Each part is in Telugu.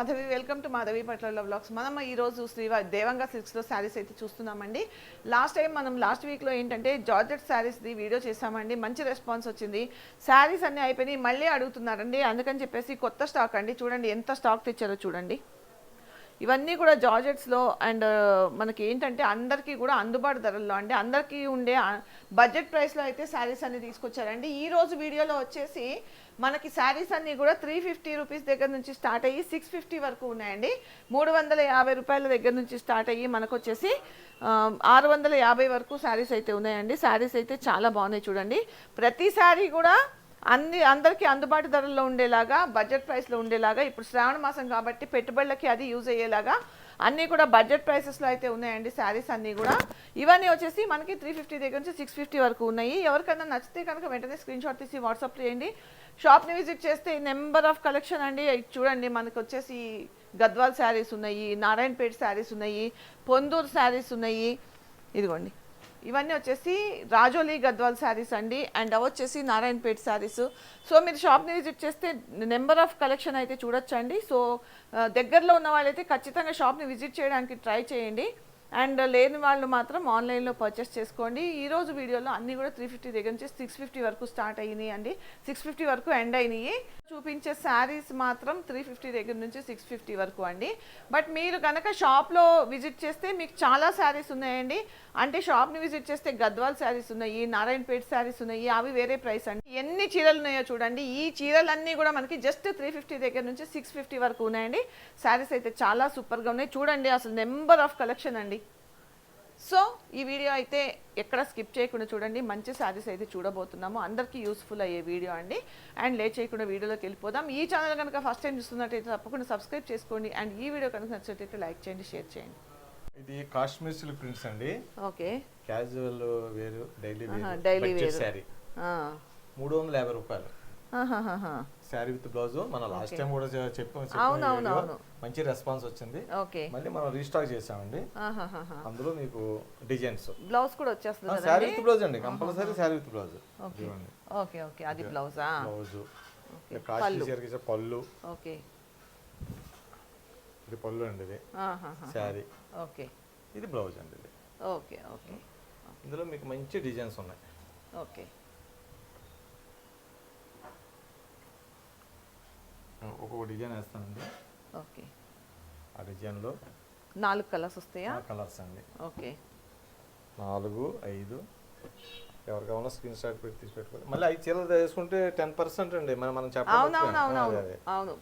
మాధవి వెల్కమ్ టు మాధవి పట్ల బ్లాగ్స్ మనం ఈ రోజు దేవంగా సిల్క్స్లో శారీస్ అయితే చూస్తున్నామండి. లాస్ట్ టైం మనం లాస్ట్ వీక్లో ఏంటంటే జార్జెట్ శారీస్ది వీడియో చేసామండి మంచి రెస్పాన్స్ వచ్చింది. శారీస్ అన్నీ అయిపోయినాయి. మళ్ళీ అడుగుతున్నారండి. అందుకని చెప్పేసి కొత్త స్టాక్ అండి. చూడండి ఎంత స్టాక్ తెచ్చారో చూడండి. ఇవన్నీ కూడా జార్జెట్స్లో అండ్ మనకి ఏంటంటే అందరికీ కూడా అందుబాటు ధరల్లో అండి. అందరికీ ఉండే బడ్జెట్ ప్రైస్లో అయితే శారీస్ అన్ని తీసుకొచ్చారండి. ఈ రోజు వీడియోలో వచ్చేసి మనకి శారీస్ అన్నీ కూడా త్రీ ఫిఫ్టీ రూపీస్ దగ్గర నుంచి స్టార్ట్ అయ్యి సిక్స్ ఫిఫ్టీ వరకు ఉన్నాయండి. మూడు వందల యాభై రూపాయల దగ్గర నుంచి స్టార్ట్ అయ్యి మనకు వచ్చేసి ఆరు వందల యాభై వరకు శారీస్ అయితే ఉన్నాయండి. శారీస్ అయితే చాలా బాగున్నాయి చూడండి. ప్రతి శారీ కూడా అన్ని అందరికీ అందుబాటు ధరల్లో ఉండేలాగా బడ్జెట్ ప్రైస్లో ఉండేలాగా ఇప్పుడు శ్రావణ మాసం కాబట్టి పెట్టుబడులకి అది యూజ్ అయ్యేలాగా అన్నీ కూడా బడ్జెట్ ప్రైసెస్లో అయితే ఉన్నాయండి శారీస్ అన్నీ కూడా. ఇవన్నీ వచ్చేసి మనకి త్రీ ఫిఫ్టీ దగ్గర నుంచి సిక్స్ ఫిఫ్టీ వరకు ఉన్నాయి. ఎవరికైనా నచ్చితే కనుక వెంటనే స్క్రీన్ షాట్ తీసి వాట్సాప్ చేయండి. షాప్ని విజిట్ చేస్తే నెంబర్ ఆఫ్ కలెక్షన్ అండి. చూడండి మనకు వచ్చేసి గద్వాల్ శారీస్ ఉన్నాయి నారాయణపేట శారీస్ ఉన్నాయి పొందూరు శారీస్ ఉన్నాయి. ఇదిగోండి. ఇవన్నీ వచ్చేసి రాజోలి గద్వాల్ శారీస్ అండి. అండ్ అవి వచ్చేసి నారాయణపేట శారీస్. సో మీరు షాప్ని విజిట్ చేస్తే నెంబర్ ఆఫ్ కలెక్షన్ అయితే చూడొచ్చండి. సో దగ్గరలో ఉన్న వాళ్ళైతే ఖచ్చితంగా షాప్ని విజిట్ చేయడానికి ట్రై చేయండి. అండ్ లేని వాళ్ళు మాత్రం ఆన్లైన్లో పర్చేస్ చేసుకోండి. ఈరోజు వీడియోలో అన్నీ కూడా త్రీ ఫిఫ్టీ దగ్గర నుంచి సిక్స్ ఫిఫ్టీ వరకు స్టార్ట్ అయినాయి అండి. సిక్స్ ఫిఫ్టీ వరకు ఎండ్ అయినాయి. చూపించే శారీస్ మాత్రం త్రీ ఫిఫ్టీ దగ్గర నుంచి సిక్స్ ఫిఫ్టీ వరకు అండి. బట్ మీరు కనుక షాప్లో విజిట్ చేస్తే మీకు చాలా శారీస్ ఉన్నాయండి. అంటే షాప్ని విజిట్ చేస్తే గద్వాల్ శారీస్ ఉన్నాయి నారాయణపేట శారీస్ ఉన్నాయి అవి వేరే ప్రైస్ అండి. ఎన్ని చీరలు ఉన్నాయో చూడండి. ఈ చీరలన్నీ కూడా మనకి జస్ట్ త్రీ ఫిఫ్టీ దగ్గర నుంచి సిక్స్ ఫిఫ్టీ వరకు ఉన్నాయండి. శారీస్ అయితే చాలా సూపర్గా ఉన్నాయి. చూడండి అసలు నెంబర్ ఆఫ్ కలెక్షన్ అండి. సో ఈ వీడియో అయితే ఎక్కడ స్కిప్ చేయకుండా చూడండి. మంచి శారీస్ అయితే చూడబోతున్నాము. అందరికీ యూస్ఫుల్ అయ్యే వీడియో అండి. అండ్ లేట్ చేయకుండా వీడియోలోకి వెళ్ళిపోదాం. ఈ ఛానల్ కనుక ఫస్ట్ టైం చూస్తున్నట్టయితే తప్పకుండా సబ్స్క్రైబ్ చేసుకోండి. అండ్ ఈ వీడియో కనుక నచ్చినట్టయితే లైక్ చేయండి షేర్ చేయండి. ఇది కాశ్మీర్ సిల్క్ ప్రింట్స్ అండి. ఓకే. క్యాజువల్ వేరు డైలీ ఆహా, వేరు. శారీ. మూడు వందల యాభై రూపాయలు. Sari with blouse. మన లాస్ట్ టైం కూడా చెప్పాం. మంచి రెస్పాన్స్ వచ్చింది. ఓకే. మళ్ళీ మనం రీస్టాక్ చేసామండి. అందులో మీకు డిజైన్స్ బ్లౌజ్ కూడా వచ్చేస్తుంది శారీ విత్ బ్లౌజ్ అండి. Compulsory sari with blouse. Okay. Okay okay. అది బ్లౌజా? బ్లౌజ్. పళ్ళు. ఓకే. ఇది పళ్ళు అండి ఇది. శారీ. ఓకే. ఇది బ్లౌజ్ అండి ఇది. Okay okay. ఇందులో మీకు మంచి డిజైన్స్ ఉన్నాయి. ఓకే. ఒక్కొక్క డిజైన్ వేస్తానండి. ఓకే. ఆ డిజైన్లో నాలుగు కలర్స్ వస్తాయా? కలర్స్ అండి. ఓకే. నాలుగు ఐదు. ఎవరు కావాలో స్క్రీన్ షాట్ పెట్టి తీసి పెట్టుకోవాలి మళ్ళీ ఐదు చీరలు తీసుకుంటే టెన్ పర్సెంట్ అండి. మనం మనం చెప్పాలి అవును.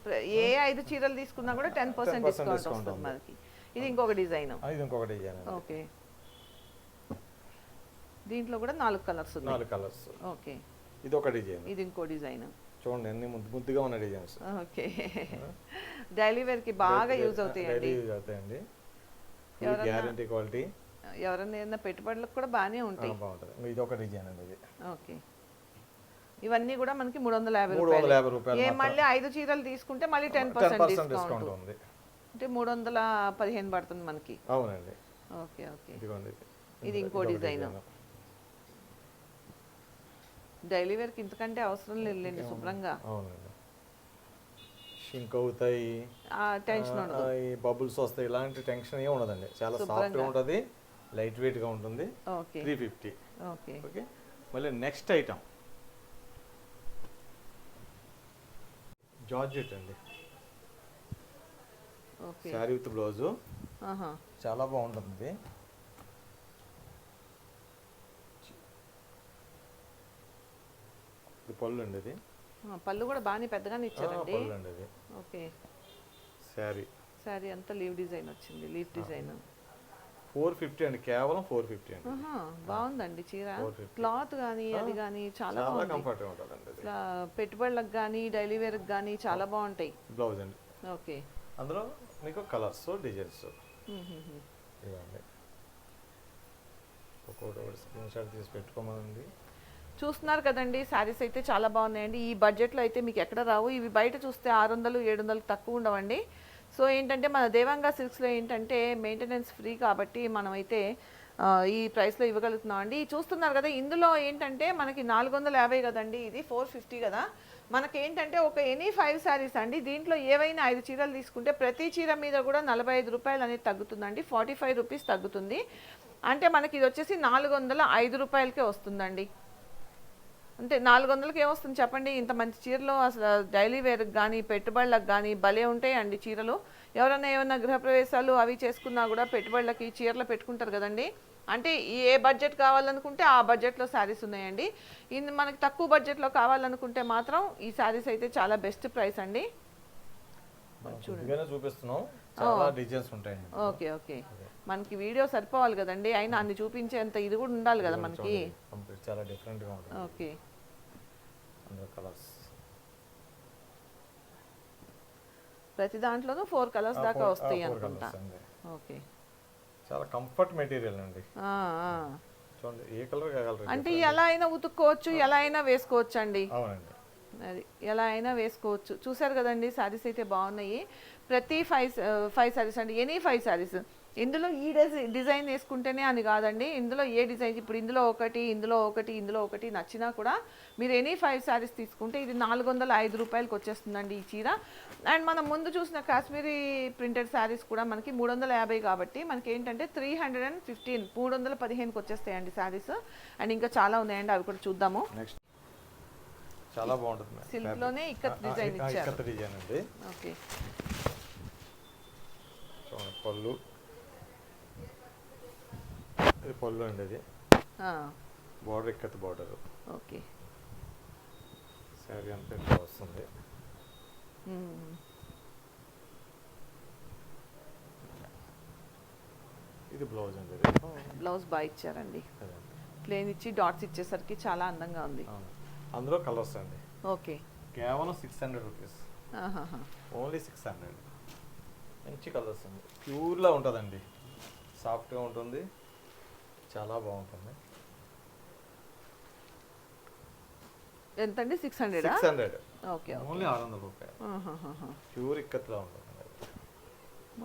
ఏ ఐదు చీరలు తీసుకున్నా కూడా టెన్ పర్సెంట్ 10% డిస్కౌంట్. మనకి. ఇది ఇంకొక డిజైన్. ఇది ఇంకొక డిజైన్ ఓకే. దీంట్లో కూడా నాలుగు కలర్స్ నాలుగు కలర్స్. ఓకే. ఇది ఒక డిజైన్. ఇది ఇంకో డిజైన్. చూడండి అన్ని ముద్దు ముద్దుగా ఉన్న డిజైన్స్ ఓకే. డైలీ వేర్కి బాగా యూజ్ అవుతాయండి. యూజ్ అవుతాయండి. గ్యారంటీ క్వాలిటీ ఎవరైనా ఏదైనా పెట్టుబడులకు కూడా బాగానే ఉంటాయి. బాగుంటుంది. ఇది ఒక డిజైన్ అండి ఇది. ఓకే. ఇవన్నీ కూడా మనకి మూడు వందల యాభై మూడు వందల రూపాయలు. యాభై రూపాయలు ఏ. మళ్ళీ ఐదు చీరలు తీసుకుంటే మళ్ళీ టెన్ పర్సెంట్ డిస్కౌంట్ ఉంది. అంటే మూడు వందల పదిహేను పడుతుంది మనకి. అవునండి. Okay okay. ఇదిగోండి. ఇది. ఇంకో డిజైన్. డైలీ వేర్కి ఇంతకంటే అవసరం లేదులేండి శుభ్రంగా. అవునండి. షింక్ అవుతాయి. టెన్షన్ ఈ బబుల్స్ వస్తాయి. ఇలాంటి టెన్షన్ ఏమి ఉండదండి. చాలా సాఫ్ట్గా ఉంటుంది లైట్ వెయిట్గా ఉంటుంది. Okay. Three fifty. Okay. Okay. మళ్ళీ నెక్స్ట్ ఐటమ్. జార్జెట్ అండి. Sari with blouse. చాలా బాగుంటుంది. ఇది పళ్ళు అండి ఇది పళ్ళు కూడా బాగానే పెద్దగానే ఇచ్చారండి. పళ్ళు అండి ఇది ఓకే. శారీ. సారీ అంతా లీవ్ డిజైన్ వచ్చింది లీఫ్ డిజైన్. ఫోర్ ఫిఫ్టీ అండి కేవలం ఫోర్ ఫిఫ్టీ అండి. బాగుందండి చీర. 450. క్లాత్ కానీ అది కానీ చాలా ఇది ఇట్లా పెట్టుబడులకు కానీ డైలీ వేర్కి కానీ చాలా బాగుంటాయి. బ్లౌజ్ అండి. ఓకే. అందులో మీకు కలర్స్ డిజైన్స్. ఇవ్వండి. ఒక్కొక్కటి స్క్రీన్ షాట్ తీసి పెట్టుకోమనండి. చూస్తున్నారు కదండి శారీస్ అయితే చాలా బాగున్నాయండి. ఈ బడ్జెట్లో అయితే మీకు ఎక్కడ రావు. ఇవి బయట చూస్తే ఆరు వందలు ఏడు వందలు తక్కువ ఉండవండి. సో ఏంటంటే మన దేవంగా సిల్క్స్లో ఏంటంటే మెయింటెనెన్స్ ఫ్రీ కాబట్టి మనమైతే ఈ ప్రైస్లో ఇవ్వగలుగుతున్నాం అండి చూస్తున్నారు కదా ఇందులో ఏంటంటే మనకి నాలుగు వందల యాభై కదండి ఇది ఫోర్ ఫిఫ్టీ కదా. మనకి ఏంటంటే ఒక ఎనీ ఫైవ్ శారీస్ అండి దీంట్లో ఏవైనా ఐదు చీరలు తీసుకుంటే ప్రతి చీర మీద కూడా నలభై ఐదు రూపాయలు అనేది తగ్గుతుందండి ఫార్టీ ఫైవ్ రూపీస్ తగ్గుతుంది. అంటే మనకి ఇది వచ్చేసి నాలుగు వందల ఐదు రూపాయలకే వస్తుందండి. అంటే నాలుగు వందలకి ఏమొస్తుంది చెప్పండి? ఇంత మంచి చీరలు అసలు డైలీ వేర్కి కానీ పెట్టుబడులకు కానీ భలే ఉంటాయండి చీరలు. ఎవరైనా ఏమైనా గృహప్రవేశాలు అవి చేసుకున్నా కూడా పెట్టుబడులకి చీరలు పెట్టుకుంటారు కదండి. అంటే ఏ బడ్జెట్ కావాలనుకుంటే ఆ బడ్జెట్లో శారీస్ ఉన్నాయండి. ఇన్ మనకి తక్కువ బడ్జెట్లో కావాలనుకుంటే మాత్రం ఈ శారీస్ అయితే చాలా బెస్ట్ ప్రైస్ అండి. చూపిస్తున్నాం. Okay okay. మనకి వీడియో సరిపోవాలి కదండి. అయినా అన్ని చూపించేంత ఇది కూడా ఉండాలి కదా మనకి. చాలా డిఫరెంట్గా ఓకే. అందులో కలర్స్ ప్రతి దాంట్లోనూ ఫోర్ కలర్స్ దాకా వస్తాయి అనుకుంటా. ఓకే. చాలా కంఫర్ట్ మెటీరియల్ అండి. చూడండి ఏ కలర్ కాగలరు అంటే ఎలా అయినా ఉతుక్కోవచ్చు ఎలా అయినా వేసుకోవచ్చు అండి అవునండి. అది ఎలా అయినా వేసుకోవచ్చు. చూసారు కదండి శారీస్ అయితే బాగున్నాయి. ప్రతి ఫైవ్ ఫైవ్ శారీస్ అండి ఎనీ ఫైవ్ శారీస్ ఇందులో ఈ డిజైన్ డిజైన్ వేసుకుంటేనే అని కాదండి. ఇందులో ఏ డిజైన్ ఇప్పుడు ఇందులో ఒకటి ఇందులో ఒకటి ఇందులో ఒకటి నచ్చినా కూడా మీరు ఎనీ ఫైవ్ శారీస్ తీసుకుంటే ఇది నాలుగు వందల ఐదు రూపాయలకి వచ్చేస్తుందండి ఈ చీర. అండ్ మనం ముందు చూసిన కాశ్మీరీ ప్రింటెడ్ శారీస్ కూడా మనకి మూడు వందల యాభై కాబట్టి మనకి ఏంటంటే త్రీ హండ్రెడ్ అండ్ ఫిఫ్టీన్ మూడు వందల పదిహేనుకి వచ్చేస్తాయండి శారీస్. అండ్ ఇంకా చాలా ఉన్నాయండి అవి కూడా చూద్దాము. చాలా బాగుంటుంది Fabric. లోనే design ఆ, ఇచ్చారు. డిజైన్ అండి. ఓకే. పళ్ళు. ఇది పళ్ళు అండి ఇది border ikat border okay. Sari అంతా ఇట్లా వస్తుంది. ఇది బ్లౌజ్ అండి బ్లౌజ్ బాగా ఇచ్చారండి. ప్లేన్ ఇచ్చి డాట్స్ ఇచ్చేసరికి చాలా అందంగా ఉంది. అందులో కలర్స్ అండి. ఓకే. కేవలం six hundred rupees. Only six hundred మంచి కలర్స్ అండి. ప్యూర్లా ఉంటుందండి. సాఫ్ట్గా ఉంటుంది. చాలా బాగుంటుంది. ఎంతండి? Six హండ్రెడా six hundred okay okay. Only ఆరు వందల రూపాయలు. ప్యూర్ ఇక్కత్లా ఉంటుంది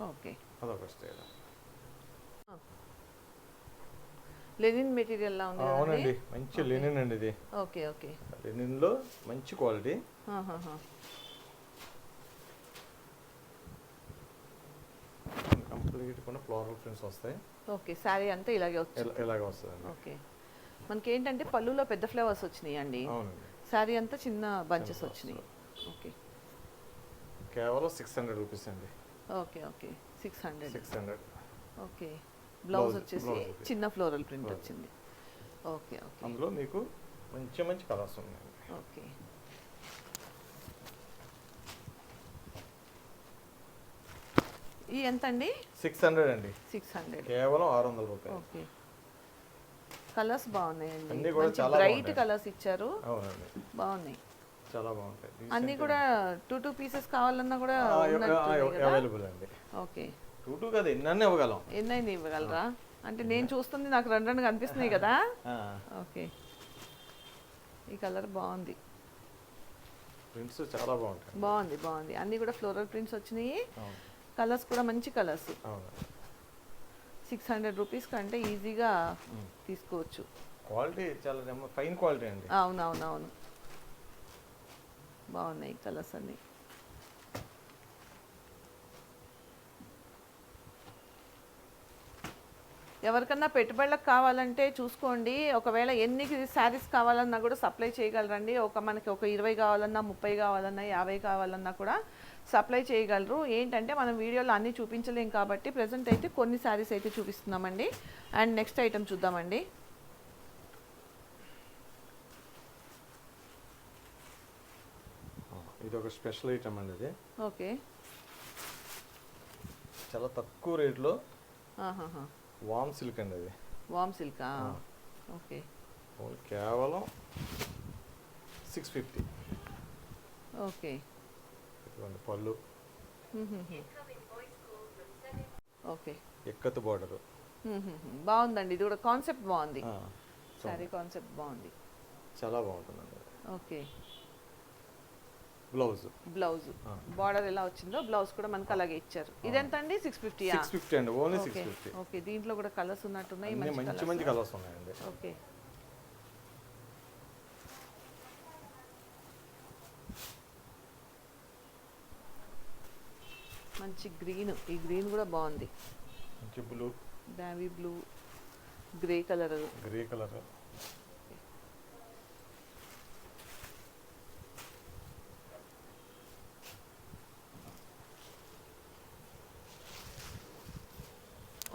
ఓకే. అదొక స్టైల్. లెనిన్ మెటీరియల్ లా ఉంది అవునండి. మంచి లినిన్ అండి ఇది. Okay okay. లినిన్లో మంచి క్వాలిటీ. కూడా ఫ్లోరల్ ప్రింట్స్ వస్తాయి. ఓకే శారీ అంతా ఇలాగే ఇలా- ఇలాగ వస్తుందండి. ఓకే. మనకి ఏంటంటే పళ్ళులో పెద్ద ఫ్లవర్స్ వచ్చినాయి అండి శారీ అంతా చిన్న బంచెస్ వచ్చినాయి. ఓకే. కేవలం సిక్స్ హండ్రెడ్ రూపీస్ అండి. Okay okay. Six hundred. Six hundred. Okay. Blouse వచ్చేసి. చిన్న ఫ్లోరల్ ప్రింట్. వచ్చింది. Okay okay. అందులో మీకు మంచి మంచి కలర్స్ ఉన్నాయండి. ఓకే. ఈ ఎంత అండి సిక్స్ హండ్రెడ్ అండి. Six hundred. కేవలం ఆరు వందల రూపాయలు. ఓకే. కలర్స్ బాగున్నాయండి. అన్నీ కూడా చాలా బ్రైట్. కలర్స్ ఇచ్చారు. అవునండి. బాగున్నాయి. చాలా బాగుంటాయి. అన్నీ కూడా టూ టూ పీసెస్ కావాలన్నా కూడా అవైలబుల్ అండి. ఓకే. టూ టూ కదా ఎన్ని ఇవ్వగలం. ఎన్నైంది ఇవ్వగలరా? అంటే నేను చూస్తుంది నాకు రెండు రెండు కనిపిస్తున్నాయి కదా. ఓకే. ఈ కలర్ బాగుంది. ప్రింట్స్ చాలా బాగుంటాయి బాగుంది బాగుంది. అన్నీ కూడా ఫ్లోరల్ ప్రింట్స్ వచ్చినాయి. కలర్స్ కూడా మంచి కలర్స్. సిక్స్ హండ్రెడ్ రూపీస్ కంటే ఈజీగా తీసుకోవచ్చు. క్వాలిటీ చాలా ఫైన్ క్వాలిటీ అండి. అవునవునవును. బాగున్నాయి కలర్స్ అన్నీ. ఎవరికన్నా పెట్టుబడులకు కావాలంటే చూసుకోండి. ఒకవేళ ఎన్ని శారీస్ కావాలన్నా కూడా సప్లై చేయగలరండి. ఒక మనకి ఒక ఇరవై కావాలన్నా ముప్పై కావాలన్నా యాభై కావాలన్నా కూడా సప్లై చేయగలరు. ఏంటంటే మనం వీడియోలో అన్నీ చూపించలేం కాబట్టి ప్రజెంట్ అయితే కొన్ని శారీస్ అయితే చూపిస్తున్నామండి. అండ్ నెక్స్ట్ ఐటమ్ చూద్దామండి. ఇది ఒక స్పెషల్ ఐటమ్ అండి ఇది. ఓకే. చాలా తక్కువ రేట్లో వామ్ సిల్క్ అండి అది. వామ్ సిల్కా? ఓకే. కేవలం సిక్స్ ఫిఫ్టీ. ఓకే. ఇటువంటి పళ్ళు. ఓకే. ఎక్కత్ బార్డరు బాగుందండి. ఇది కూడా కాన్సెప్ట్ బాగుంది. శారీ కాన్సెప్ట్ బాగుంది. చాలా బాగుంటుందండి. ఓకే. బ్లౌజ్ బ్లౌజ్ బార్డర్ ఎలా వచ్చిందో బ్లౌజ్ కూడా మనకి అలాగే ఇచ్చారు. ఇదెంత అండి సిక్స్ ఫిఫ్టీ సిక్స్ ఫిఫ్టీ అండి. Only six fifty okay. దీంట్లో కూడా కలర్స్ ఉన్నట్టున్నాయి మంచి మంచి కలర్స్ ఉన్నాయండి. ఓకే. మంచి గ్రీన్. ఈ గ్రీన్ కూడా బాగుంది. మంచి blue. బ్యావీ blue grey colour grey colour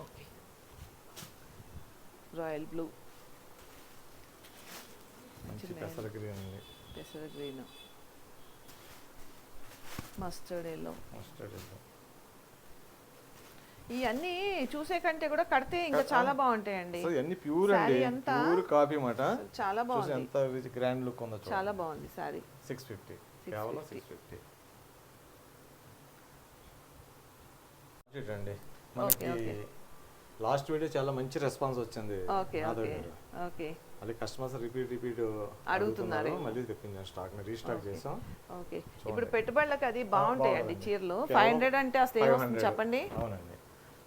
okay royal blue పెసర గ్రీన్ పెసర గ్రీన్ మస్టర్డ్ ఎల్లో మస్టర్డ్ ఇవన్నీ చూసే కంటే కూడా కడితే ఇంకా చాలా బాగుంటాయండి. ఇవన్నీ ప్యూర్ అండి. ప్యూర్ కాపీ మాట చాలా బాగుంది. ఎంత గ్రాండ్ లుక్ ఉందో చాలా బాగుంది సారీ సిక్స్ ఫిఫ్టీ. కేవలం సిక్స్ ఫిఫ్టీ. అండి. మనకి. లాస్ట్ వీడియో చాలా మంచి రెస్పాన్స్ వచ్చింది ఓకే ఓకే మళ్ళీ కస్టమర్స్ రిపీట్ రిపీట్ అడుగుతున్నారు. మళ్ళీ తెప్పించాం స్టాక్. ని రీస్టాక్ చేసాం ఓకే. ఇప్పుడు పెట్టుబడులకు అది బాగుంటాయండి. చీరలు. ఫైవ్ హండ్రెడ్ అంటే అసలు చెప్పండి? అవునండి.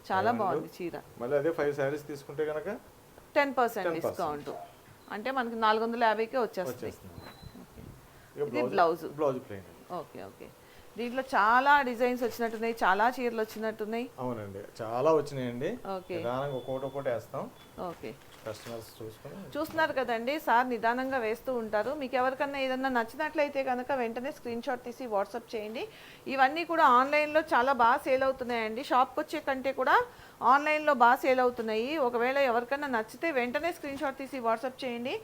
చాలా 500. బాగుంది చీర. మళ్ళీ అదే ఫైవ్ శారీస్ తీసుకుంటే కనుక టెన్ పర్సెంట్ 10% డిస్కౌంట్. అంటే మనకి నాలుగు వందల యాభైకే వచ్చేస్తుంది. ఇది blouse. Blouse plain. Okay okay. దీంట్లో చాలా డిజైన్స్ వచ్చినట్టున్నాయి చాలా చీరలు వచ్చినట్టున్నాయి. అవునండి. చాలా వచ్చినాయండి. ఓకే. నిదానంగా ఒక్కోటి ఒక్కోటి వేస్తాం. ఓకే. కస్టమర్స్ చూసుకొని చూస్తున్నారు కదండి సార్ నిదానంగా వేస్తూ ఉంటారు. మీకు ఎవరికన్నా ఏదన్నా నచ్చినట్లయితే కనుక వెంటనే స్క్రీన్ షాట్ తీసి వాట్సాప్ చేయండి. ఇవన్నీ కూడా ఆన్లైన్లో చాలా బాగా సేల్ అవుతున్నాయండి. షాప్కి వచ్చే కంటే కూడా ఆన్లైన్లో బాగా సేల్ అవుతున్నాయి. ఒకవేళ ఎవరికన్నా నచ్చితే వెంటనే స్క్రీన్ షాట్ తీసి వాట్సాప్ చేయండి.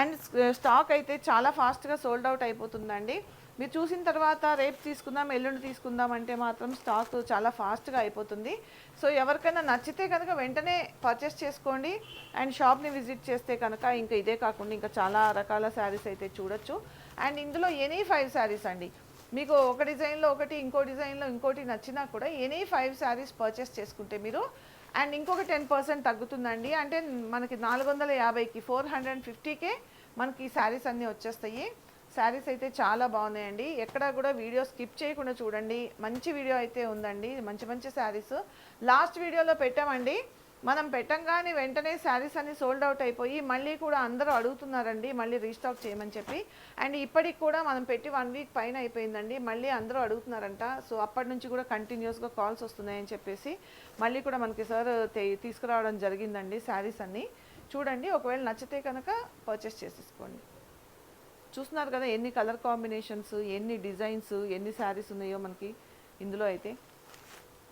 అండ్ స్టాక్ అయితే చాలా ఫాస్ట్గా సోల్డ్ అవుట్ అయిపోతుందండి. మీరు చూసిన తర్వాత రేపు తీసుకుందాం ఎల్లుండి తీసుకుందాం అంటే మాత్రం స్టాక్ చాలా ఫాస్ట్గా అయిపోతుంది. సో ఎవరికైనా నచ్చితే కనుక వెంటనే పర్చేస్ చేసుకోండి. అండ్ షాప్ని విజిట్ చేస్తే కనుక ఇంకా ఇదే కాకుండా ఇంకా చాలా రకాల శారీస్ అయితే చూడొచ్చు. అండ్ ఇందులో ఎనీ ఫైవ్ శారీస్ అండి. మీకు ఒక డిజైన్లో ఒకటి ఇంకో డిజైన్లో ఇంకోటి నచ్చినా కూడా ఎనీ ఫైవ్ శారీస్ పర్చేస్ చేసుకుంటే మీరు అండ్ ఇంకొక టెన్ పర్సెంట్ తగ్గుతుందండి. అంటే మనకి నాలుగు వందల యాభైకి ఫోర్ హండ్రెడ్ అండ్ ఫిఫ్టీకే మనకి ఈ శారీస్ అన్నీ వచ్చేస్తాయి. శారీస్ అయితే చాలా బాగున్నాయండి. ఎక్కడ కూడా వీడియో స్కిప్ చేయకుండా చూడండి. మంచి వీడియో అయితే ఉందండి. మంచి మంచి శారీస్. లాస్ట్ వీడియోలో పెట్టామండి. మనం పెట్టంగానే వెంటనే శారీస్ అన్ని సోల్డ్ అవుట్ అయిపోయి మళ్ళీ కూడా అందరూ అడుగుతున్నారండి మళ్ళీ రీస్టాక్ చేయమని చెప్పి. అండ్ ఇప్పటికి కూడా మనం పెట్టి వన్ వీక్ పైన అయిపోయిందండి. మళ్ళీ అందరూ అడుగుతున్నారంట. సో అప్పటి నుంచి కూడా కంటిన్యూస్గా కాల్స్ వస్తున్నాయని చెప్పేసి మళ్ళీ కూడా మనకి సార్ తీసుకురావడం జరిగిందండి శారీస్ అన్నీ. చూడండి ఒకవేళ నచ్చితే కనుక పర్చేస్ చేసేసుకోండి. చూస్తున్నారు కదా ఎన్ని కలర్ కాంబినేషన్స్ ఎన్ని డిజైన్స్ ఎన్ని శారీస్ ఉన్నాయో మనకి ఇందులో అయితే.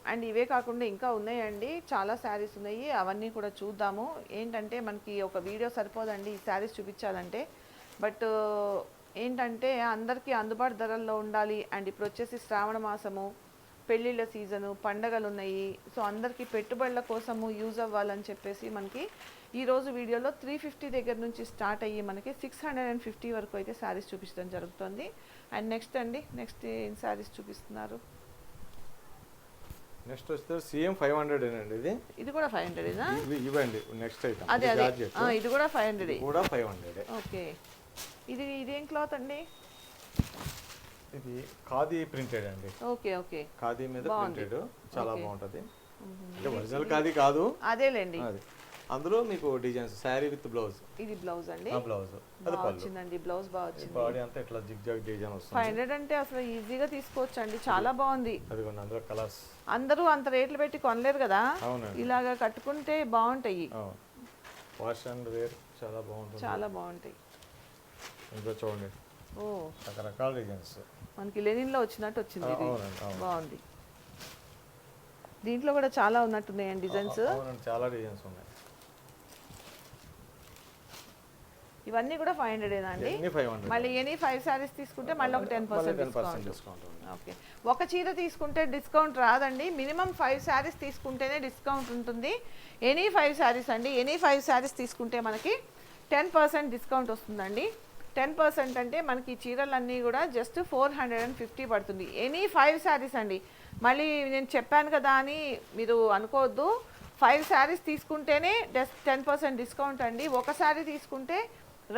అండ్ ఇవే కాకుండా ఇంకా ఉన్నాయండి. చాలా శారీస్ ఉన్నాయి. అవన్నీ కూడా చూద్దాము. ఏంటంటే మనకి ఒక వీడియో సరిపోదండి ఈ శారీస్ చూపించాలంటే. బట్ ఏంటంటే అందరికీ అందుబాటు ధరల్లో ఉండాలి. అండ్ ఇప్పుడు వచ్చేసి శ్రావణ మాసము. పెళ్ళిళ్ళ సీజను పండగలు ఉన్నాయి సో అందరికీ పెట్టుబడుల కోసము యూజ్ అవ్వాలని చెప్పేసి మనకి ఈ రోజు వీడియోలో త్రీ ఫిఫ్టీ దగ్గర నుంచి స్టార్ట్ అయ్యి మనకి సిక్స్ హండ్రెడ్ అండ్ ఫిఫ్టీ వరకు అయితే శారీస్ చూపించడం జరుగుతుంది. అండ్ నెక్స్ట్ అండి నెక్స్ట్ ఏం శారీస్ చూపిస్తున్నారు? నెక్స్ట్ వస్తే సిఎం ఫైవ్ హండ్రెడ్ అండి ఇది? ఇది కూడా ఫైవ్ హండ్రెడేనా ఇవి ఇవ్వండి నెక్స్ట్ ఐటమ్ అదే అదే. ఇది కూడా ఫైవ్ హండ్రెడ్ కూడా ఫైవ్ హండ్రెడ్ ఓకే. ఇది ఇదేం క్లాత్ అండి? ఇది ఖాదీ ప్రింటెడ్ అండి. Okay okay. ఖాదీ మీద. ప్రింటెడ్ చాలా. బాగుంటది. అంటే ఒరిజినల్ ఖాదీ కాదు. అదేలేండి. అది. అందులో మీకు డిజైన్స్ శారీ విత్ బ్లౌజ్. ఇది బ్లౌజ్ అండి? ఆ బ్లౌజ్. అది వచ్చిందండి బ్లౌజ్ బాగా వచ్చింది. బాడీ అంతా ఇట్లా జిగ్ జాగ్ డిజైన్ ఫైవ్ వస్తుంది హండ్రెడ్ అంటే అసలు ఈజీగా తీసుకోవచ్చు అండి చాలా బాగుంది. అదిగోండి అందులో కలర్స్ అందరూ అంత రేట్లు పెట్టి కొనలేరు కదా? ఇలాగా కట్టుకుంటే బాగుంటాయి. వాష్ అండ్ వేర్ చాలా బాగుంటుంది. చాలా బాగుంటాయి. ఇందులో చూడండి. ఓ. రకరకాల డిజైన్స్ మనకి లెనిన్లో వచ్చినట్టు వచ్చింది ఇది. బాగుంది. దీంట్లో కూడా చాలా ఉన్నట్టున్నాయండి డిజైన్స్. చాలా డిజైన్స్ ఉన్నాయి. ఇవన్నీ కూడా ఫైవ్ హండ్రెడ్ అండి? Five hundred? మళ్ళీ ఎనీ ఫైవ్ శారీస్ తీసుకుంటే మళ్ళీ ఒక టెన్ పర్సెంట్ డిస్కౌంట్ ఓకే. ఒక చీర తీసుకుంటే డిస్కౌంట్ రాదండి. మినిమం ఫైవ్ శారీస్ తీసుకుంటేనే డిస్కౌంట్ ఉంటుంది. ఎనీ ఫైవ్ శారీస్ అండి. ఎనీ ఫైవ్ శారీస్ తీసుకుంటే మనకి టెన్ పర్సెంట్ డిస్కౌంట్ వస్తుందండి. టెన్ పర్సెంట్ అంటే మనకి చీరలన్నీ కూడా just four hundred and fifty పడుతుంది. ఎనీ ఫైవ్ శారీస్ అండి. మళ్ళీ నేను చెప్పాను కదా అని మీరు అనుకోవద్దు. ఫైవ్ శారీస్ తీసుకుంటేనే జస్ట్ టెన్ పర్సెంట్ డిస్కౌంట్ అండి. ఒక శారీ తీసుకుంటే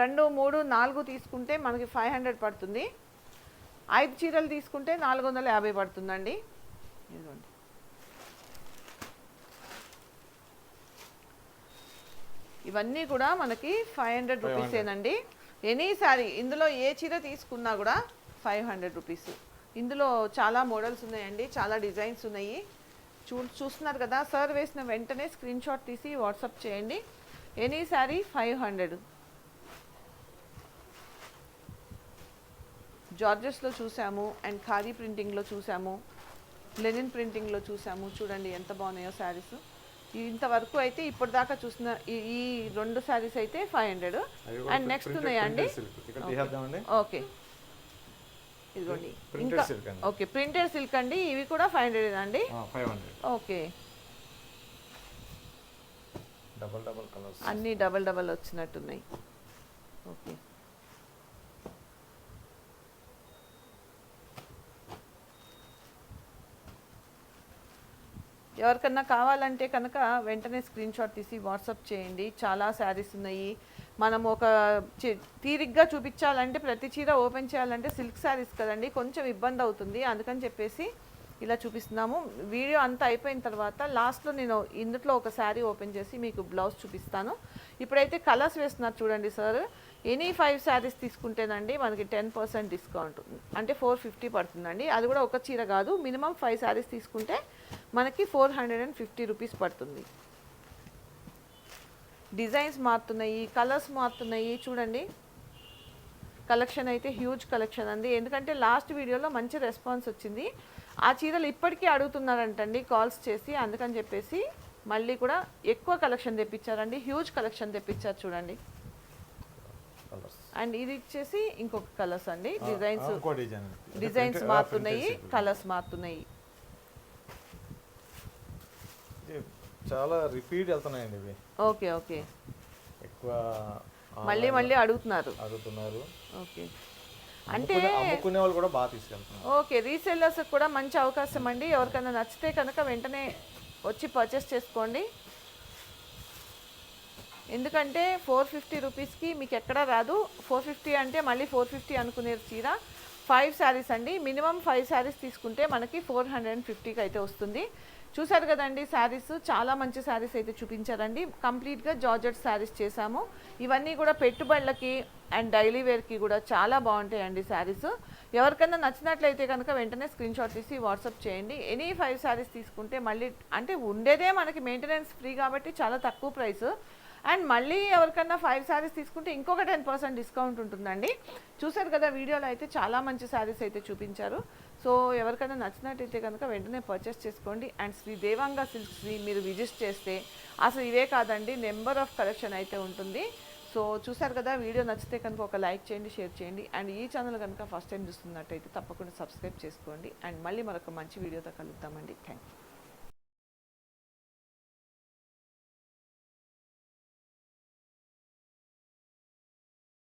రెండు మూడు నాలుగు తీసుకుంటే మనకి ఫైవ్ హండ్రెడ్ పడుతుంది. ఐదు చీరలు తీసుకుంటే నాలుగు వందల యాభై పడుతుందండి. ఇదిగోండి. ఇవన్నీ కూడా మనకి ఫైవ్ హండ్రెడ్ రూపీసేనండి ఎనీ సారీ ఇందులో ఏ చీర తీసుకున్నా కూడా ఫైవ్ హండ్రెడ్ రూపీస్. ఇందులో చాలా మోడల్స్ ఉన్నాయండి చాలా డిజైన్స్ ఉన్నాయి. చూ చూస్తున్నారు కదా సార్ వేసిన వెంటనే స్క్రీన్ షాట్ తీసి వాట్సాప్ చేయండి. Any sari five hundred. జార్జెస్లో చూసాము అండ్ ఖాదీ ప్రింటింగ్లో చూసాము లెనిన్ ప్రింటింగ్లో చూసాము. చూడండి ఎంత బాగున్నాయో శారీస్. ఇంతవరకు అయితే ఇప్పటిదాకా చూసిన ఈ రెండు శారీస్ అయితే ఫైవ్ హండ్రెడ్ అండ్ నెక్స్ట్ ఉన్నాయా అండి ఓకే ఇదిగోండి. ఇంకా. ఓకే ప్రింటెడ్ సిల్క్ అండి. ఇవి కూడా ఫైవ్ హండ్రెడ్ అండి? ఓకే డబల్ డబల్ కలర్స్ అన్నీ డబల్ డబల్ వచ్చినట్టున్నాయి. ఓకే ఎవరికన్నా కావాలంటే కనుక వెంటనే స్క్రీన్ షాట్ తీసి వాట్సాప్ చేయండి. చాలా శారీస్ ఉన్నాయి. మనం ఒక తీరిగ్గా చూపించాలంటే ప్రతి చీర ఓపెన్ చేయాలంటే సిల్క్ శారీస్ కదండి. కొంచెం ఇబ్బంది అవుతుంది. అందుకని చెప్పేసి ఇలా చూపిస్తున్నాము. వీడియో అంతా అయిపోయిన తర్వాత లాస్ట్లో నేను ఇందులో ఒక శారీ ఓపెన్ చేసి మీకు బ్లౌజ్ చూపిస్తాను. ఇప్పుడైతే కలర్స్ వేస్తున్నారు చూడండి సార్. ఎనీ ఫైవ్ శారీస్ తీసుకుంటేనండి మనకి టెన్ పర్సెంట్ డిస్కౌంట్. అంటే ఫోర్ ఫిఫ్టీ పడుతుందండి. అది కూడా ఒక చీర కాదు. మినిమం ఫైవ్ శారీస్ తీసుకుంటే మనకి four hundred and fifty rupees పడుతుంది. డిజైన్స్ మారుతున్నాయి కలర్స్ మారుతున్నాయి చూడండి. కలెక్షన్ అయితే హ్యూజ్ కలెక్షన్ అండి. ఎందుకంటే లాస్ట్ వీడియోలో మంచి రెస్పాన్స్ వచ్చింది. ఆ చీరలు ఇప్పటికీ అడుగుతున్నారంటండి కాల్స్ చేసి అందుకని చెప్పేసి మళ్ళీ కూడా ఎక్కువ కలెక్షన్ తెప్పించారండి. హ్యూజ్ కలెక్షన్ తెప్పించారు చూడండి. అండ్ ఇది వచ్చేసి ఇంకొక కలర్స్ అండి. డిజైన్స్ డిజైన్స్ మారుతున్నాయి కలర్స్ మారుతున్నాయి. చాలా రిపీట్ వెళ్తున్నాయండి ఇవి. Okay okay. ఎక్కువ మళ్ళీ మళ్ళీ అడుగుతున్నారు. అడుగుతున్నారు. ఓకే. అంటే అమ్ముకునే- వాళ్ళు కూడా బాగా తీసుకెళ్తున్నారు. ఓకే రీసెల్లర్స్ కూడా మంచి అవకాశం అండి. ఎవరికైనా నచ్చితే కనుక వెంటనే వచ్చి పర్చేస్ చేసుకోండి. ఎందుకంటే ఫోర్ ఫిఫ్టీ రూపీస్కి మీకు ఎక్కడా రాదు. ఫోర్ ఫిఫ్టీ అంటే మళ్ళీ ఫోర్ ఫిఫ్టీ అనుకునే చీర. ఫైవ్ శారీస్ అండి. మినిమం ఫైవ్ శారీస్ తీసుకుంటే మనకి ఫోర్ హండ్రెడ్ అండ్ ఫిఫ్టీకి అయితే వస్తుంది. చూసారు కదండి శారీస్. చాలా మంచి శారీస్ అయితే చూపించారండి. కంప్లీట్గా జార్జెట్ శారీస్ చేశాము. ఇవన్నీ కూడా పెట్టుబడులకి అండ్ డైలీ వేర్కి కూడా చాలా బాగుంటాయండి శారీస్. ఎవరికైనా నచ్చినట్లయితే కనుక వెంటనే స్క్రీన్ షాట్ తీసి వాట్సాప్ చేయండి. ఎనీ ఫైవ్ శారీస్ తీసుకుంటే మళ్ళీ అంటే ఉండేదే మనకి మెయింటెనెన్స్ ఫ్రీ కాబట్టి చాలా తక్కువ ప్రైస్. అండ్ మళ్ళీ ఎవరికన్నా ఫైవ్ శారీస్ తీసుకుంటే ఇంకొక టెన్ పర్సెంట్ డిస్కౌంట్ ఉంటుందండి. చూసారు కదా వీడియోలో అయితే చాలా మంచి శారీస్ అయితే చూపించారు. సో ఎవరికైనా నచ్చినట్టయితే కనుక వెంటనే పర్చేస్ చేసుకోండి. అండ్ శ్రీ దేవాంగ సిల్క్స్ని మీరు విజిట్ చేస్తే అసలు ఇవే కాదండి నెంబర్ ఆఫ్ కలెక్షన్ అయితే ఉంటుంది. సో చూసారు కదా వీడియో నచ్చితే కనుక ఒక లైక్ చేయండి షేర్ చేయండి. అండ్ ఈ ఛానల్ కనుక ఫస్ట్ టైం చూస్తున్నట్టయితే తప్పకుండా సబ్స్క్రైబ్ చేసుకోండి. అండ్ మళ్ళీ మరొక మంచి వీడియోతో కలుద్దామండి. Thank you